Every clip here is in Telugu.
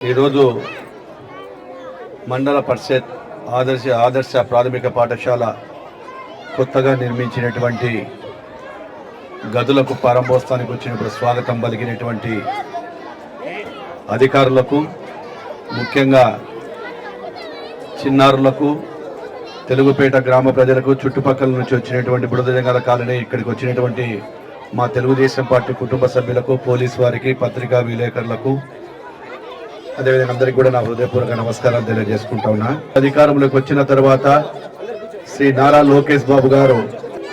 ఈరోజు మండల పరిషత్ ఆదర్శ ఆదర్శ ప్రాథమిక పాఠశాల కొత్తగా నిర్మించినటువంటి గదులకు ప్రారంభోత్సవానికి వచ్చినప్పుడు స్వాగతం పలికినటువంటి అధికారులకు ముఖ్యంగా చిన్నారులకు తెలుగుపేట గ్రామ ప్రజలకు చుట్టుపక్కల నుంచి వచ్చినటువంటి బుడదజంగాల కాలనీ ఇక్కడికి వచ్చినటువంటి మా తెలుగుదేశం పార్టీ కుటుంబ సభ్యులకు పోలీసు వారికి పత్రికా విలేకరులకు అదేవిధంగా అందరికీ కూడా నా హృదయపూర్వక నమస్కారాలు తెలియజేసుకుంటా ఉన్నా. అధికారంలోకి వచ్చిన తర్వాత శ్రీ నారా లోకేష్ బాబు గారు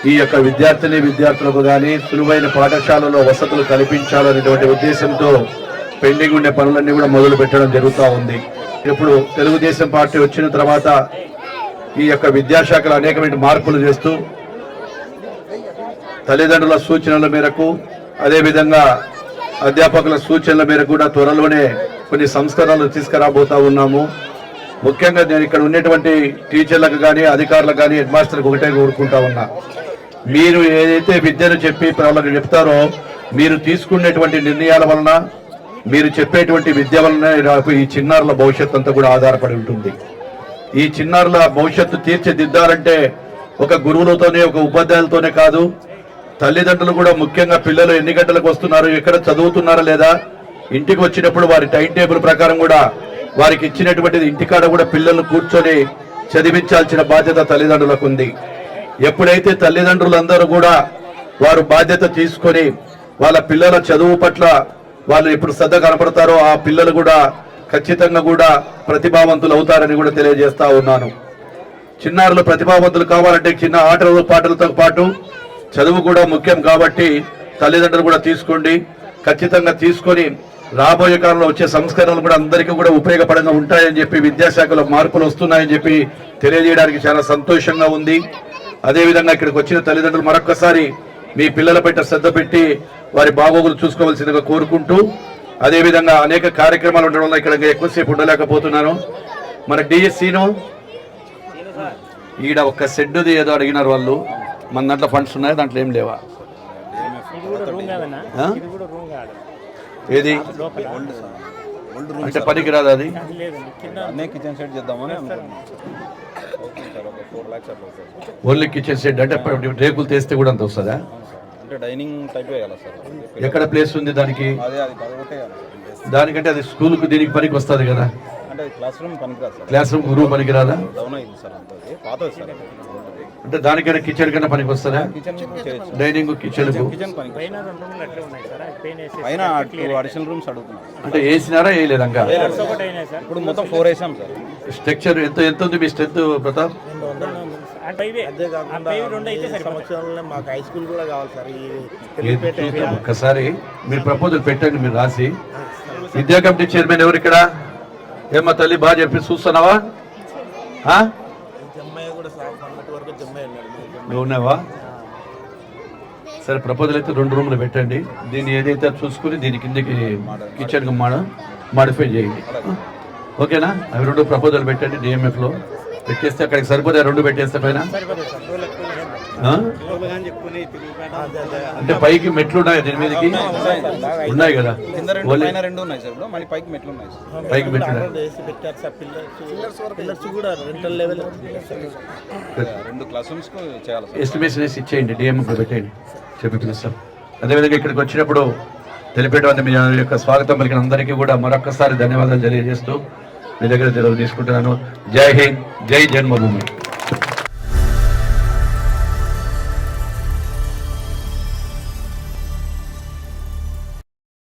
ఈ యొక్క విద్యార్థిని విద్యార్థులకు కానీ సులువైన పాఠశాలలో వసతులు కల్పించాలనేటువంటి ఉద్దేశంతో పెండింగ్ ఉండే పనులన్నీ కూడా మొదలు పెట్టడం జరుగుతూ ఉంది. ఇప్పుడు తెలుగుదేశం పార్టీ వచ్చిన తర్వాత ఈ యొక్క విద్యాశాఖలో అనేకమైన మార్పులు చేస్తూ తల్లిదండ్రుల సూచనల మేరకు అదేవిధంగా అధ్యాపకుల సూచనల మేరకు కూడా త్వరలోనే కొన్ని సంస్కరణలు తీసుకురాబోతా ఉన్నాము. ముఖ్యంగా నేను ఇక్కడ ఉన్నటువంటి టీచర్లకు కానీ అధికారులకు కానీ హెడ్ మాస్టర్కి ఒకటే కోరుకుంటా ఉన్నా. మీరు ఏదైతే విద్యను చెప్పి వాళ్ళకి చెప్తారో మీరు తీసుకునేటువంటి నిర్ణయాల వలన మీరు చెప్పేటువంటి విద్య వలన నాకు ఈ చిన్నారుల భవిష్యత్తు అంతా కూడా ఆధారపడి ఉంటుంది. ఈ చిన్నారుల భవిష్యత్తు తీర్చిదిద్దాలంటే ఒక గురువులతోనే ఒక ఉపాధ్యాయులతోనే కాదు తల్లిదండ్రులు కూడా ముఖ్యంగా పిల్లలు ఎన్ని గంటలకు వస్తున్నారు ఎక్కడ చదువుతున్నారా లేదా ఇంటికి వచ్చినప్పుడు వారి టైం టేబుల్ ప్రకారం కూడా వారికి ఇచ్చినటువంటిది ఇంటికాడ కూడా పిల్లలను కూర్చొని చదివించాల్సిన బాధ్యత తల్లిదండ్రులకు ఉంది. ఎప్పుడైతే తల్లిదండ్రులందరూ కూడా వారు బాధ్యత తీసుకొని వాళ్ళ పిల్లల చదువు పట్ల వాళ్ళు ఎప్పుడు శ్రద్ధ కనపడతారో ఆ పిల్లలు కూడా ఖచ్చితంగా కూడా ప్రతిభావంతులు అవుతారని కూడా తెలియజేస్తా ఉన్నాను. చిన్నారులు ప్రతిభావంతులు కావాలంటే చిన్న ఆటలు పాటలతో పాటు చదువు కూడా ముఖ్యం కాబట్టి తల్లిదండ్రులు కూడా తీసుకోండి. ఖచ్చితంగా తీసుకొని రాబోయే కాలంలో వచ్చే సంస్కరణలు కూడా అందరికీ కూడా ఉపయోగపడంగా ఉంటాయని చెప్పి విద్యాశాఖలో మార్పులు వస్తున్నాయని చెప్పి తెలియజేయడానికి చాలా సంతోషంగా ఉంది. అదేవిధంగా ఇక్కడికి వచ్చిన తల్లిదండ్రులు మరొక్కసారి మీ పిల్లల పట్ల శ్రద్ధ పెట్టి వారి బాగోగులు చూసుకోవాల్సిందిగా కోరుకుంటూ అదేవిధంగా అనేక కార్యక్రమాలు ఉండడం వల్ల ఇక్కడ ఎక్కువసేపు ఉండలేకపోతున్నాను. మన డిఎస్సీను ఈడ ఒక్క షెడ్డుది ఏదో అడిగినారు వాళ్ళు. మన దాంట్లో ఫండ్స్ ఉన్నాయి దాంట్లో ఏం లేవా? ఏది? అంటే పనికి రాదు అది కిచెన్ సెట్ చేద్దామని ఓన్లీ కిచెన్ సెట్ అంటే రేకులు తెస్తే కూడా అంత వస్తుందా? అంటే డైనింగ్ టైప్ వేయాలి సార్. ఎక్కడ ప్లేస్ ఉంది దానికి. దానికంటే అది స్కూల్కు దీనికి పనికి వస్తుంది కదా. అంటే క్లాస్ రూమ్ పనికిరాదు సార్. క్లాస్ రూమ్ రూమ్ పనికి రాదా డౌన్ అయింది సార్ అంత. అది పాతది సార్ అంటే దానికైనా కిచెన్ కన్నా పనికి వస్తుందా? డైనింగ్ కిచెన్ పైన అడిషనల్ రూమ్స్ అడుగుతున్నాం అంటే వేసినారా అయినాయి సార్. ఇప్పుడు మొత్తం ఫోర్ వేసాం సార్. స్ట్రక్చర్ ఎంత ఎంత ఉంది మీ స్ట్రెంత్ ప్రతాప్? మాకు హై స్కూల్ కూడా కావాలి సార్. ఒక్కసారి మీరు ప్రపోజల్ పెట్టండి మీరు రాసి. విద్యా కమిటీ చైర్మన్ ఎవరు ఇక్కడ? ఏమ్మా తల్లి బాగా చెప్పి చూస్తున్నావా? ఉన్నావా సరే ప్రపోజల్ అయితే రెండు రూమ్లు పెట్టండి. దీన్ని ఏదైతే చూసుకుని దీని కిందకి కిచెన్ మాడ మాడిఫై చేయండి. ఓకేనా? అవి రెండు ప్రపోజల్ పెట్టండి డిఎంఎఫ్లో పెట్టేస్తే అక్కడికి సరిపోతే రెండు పెట్టేస్తే పైన? అంటే పైకి మెట్లు ఉన్నాయి దీని మీదకి? ఉన్నాయి కదా. కింద రెండు ఉన్నాయి సార్ మళ్ళీ పైకి మెట్లు ఉన్నాయి పైకి మెట్లు రెండు క్లాస్ రూమ్స్ ఎస్టిమేషన్ వేసి ఇచ్చేయండి లో పెట్టేయండి. చెప్పి పిలుస్తాం. అదేవిధంగా ఇక్కడికి వచ్చినప్పుడు తెలిపేటువంటి మీ యొక్క స్వాగతం పలికిన అందరికీ కూడా మరొక్కసారి ధన్యవాదాలు తెలియజేస్తూ మీ దగ్గర తెలుగు తీసుకుంటున్నాను. జై హింద్ జై జన్మభూమి.